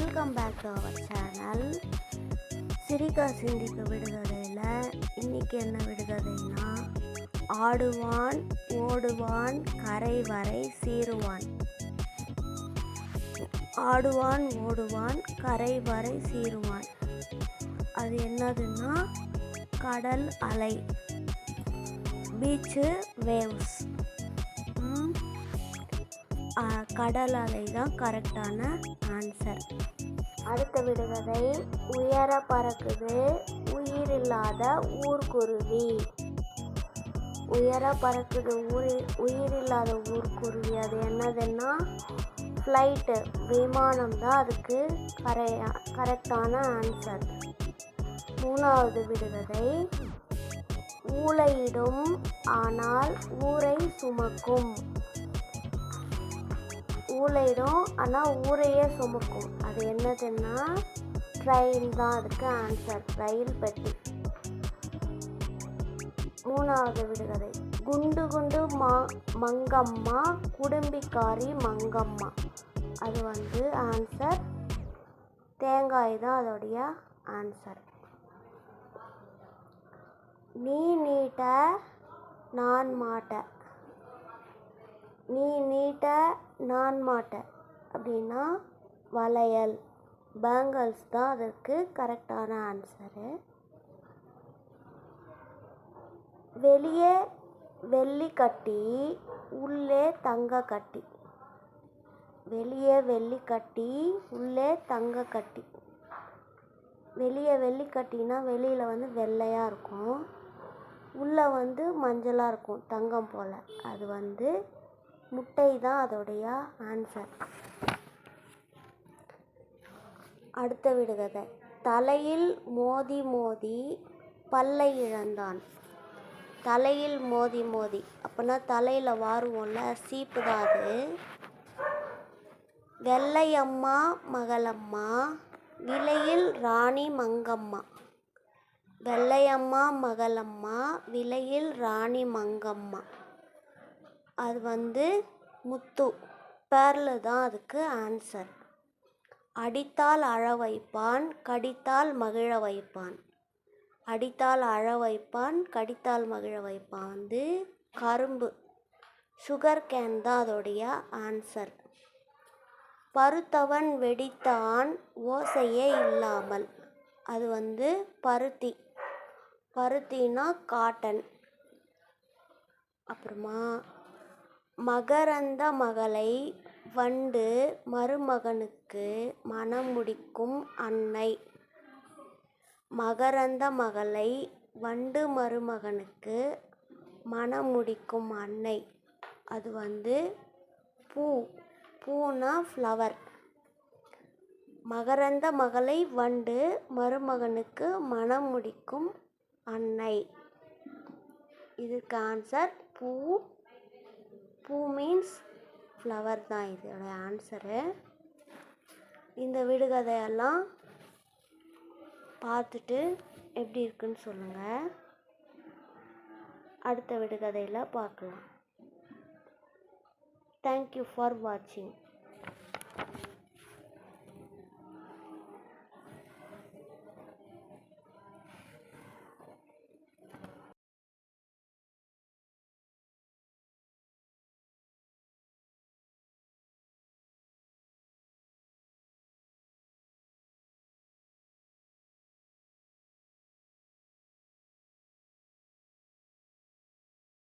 Welcome back to our channel சிரிக்கா சிந்திக்க விடுகதையில் இன்றைக்கி என்ன விடுகதைன்னா ஆடுவான் ஓடுவான் கரை வரை சீருவான். ஆடுவான் ஓடுவான் கரை வரை சீருவான். அது என்னதுன்னா கடல் அலை. பீச்சு வேவ்ஸ் கடல் அலை தான் கரெக்டான ஆன்சர் அடுத்த விடுகதை உயர பறக்குது உயிரில்லாத ஊர்க்குருவி. உயர பறக்குது ஊரி உயிரில்லாத ஊர்க்குருவி அது என்னதுன்னா ஃப்ளைட்டு விமானம் தான் அதுக்கு கரையா கரெக்டான ஆன்சர் மூணாவது விடுகதை ஊழையிடும் ஆனால் ஊரை சுமக்கும். ஊழையிடும் ஆனால் ஊரையே சுமக்கும். அது என்னதுன்னா ட்ரெயின் தான் அதுக்கு ஆன்சர் ரயில் பெட்டி. மூணாவது விடுகதை. குண்டு குண்டு மா மங்கம்மா குடும்பிக்காரி மங்கம்மா. அது வந்து ஆன்சர் தேங்காய் தான் அதோடைய ஆன்சர் நீ நீட்ட நான் மாட்ட. நீ நீட்ட நான் மாட்ட. அப்படின்னா வளையல். பேங்கிள்ஸ் தான் அதற்கு கரெக்டான ஆன்சரு வெளியே வெள்ளி கட்டி உள்ளே தங்க கட்டி. வெளியே வெள்ளி கட்டி உள்ளே தங்க கட்டி. வெளியே வெள்ளி கட்டினா வெளியில் வந்து வெள்ளையாக இருக்கும். உள்ளே வந்து மஞ்சளாக இருக்கும் தங்கம் போல். அது வந்து முட்டை தான் அதோடைய ஆன்சர் அடுத்த விடுகதை. தலையில் மோதி மோதி பல்லை இழந்தான். தலையில் மோதி மோதி. அப்போனா தலையில் வாருவோம்ல சீப்பு தான் அது. வெள்ளையம்மா மகளம்மா விலையில் ராணி மங்கம்மா. வெள்ளையம்மா மகளம்மா விலையில் ராணி மங்கம்மா. அது வந்து முத்து. பேர்ல தான் அதுக்கு ஆன்சர் அடித்தால் அழ வைப்பான் கடித்தால் மகிழ வைப்பான். அடித்தால் அழ வைப்பான் கடித்தால் மகிழ வைப்பான். வந்து கரும்பு. சுகர் கேன் தான் அதோடைய ஆன்சர் பருத்தவன் வெடித்தான் ஓசையே இல்லாமல். அது வந்து பருத்தி. பருத்தினா காட்டன் அப்புறமா மகரந்த மகளை வண்டு மருமகனுக்கு மணம் முடிக்கும் அன்னை. மகரந்த மகளை வண்டு மருமகனுக்கு மணம் முடிக்கும் அன்னை. அது வந்து பூ பூனா ஃப்ளவர் மகரந்த மகளை வண்டு மருமகனுக்கு மணம் முடிக்கும் அன்னை. இதுக்கு ஆன்சர் பூ பூ மீன்ஸ் ஃப்ளவர் தான் இதோட ஆன்சரு இந்த விடுகதையெல்லாம் பார்த்துட்டு எப்படி இருக்குன்னு சொல்லுங்கள் அடுத்த விடுகதையில் பார்க்கலாம். தேங்க்யூ ஃபார் வாட்சிங்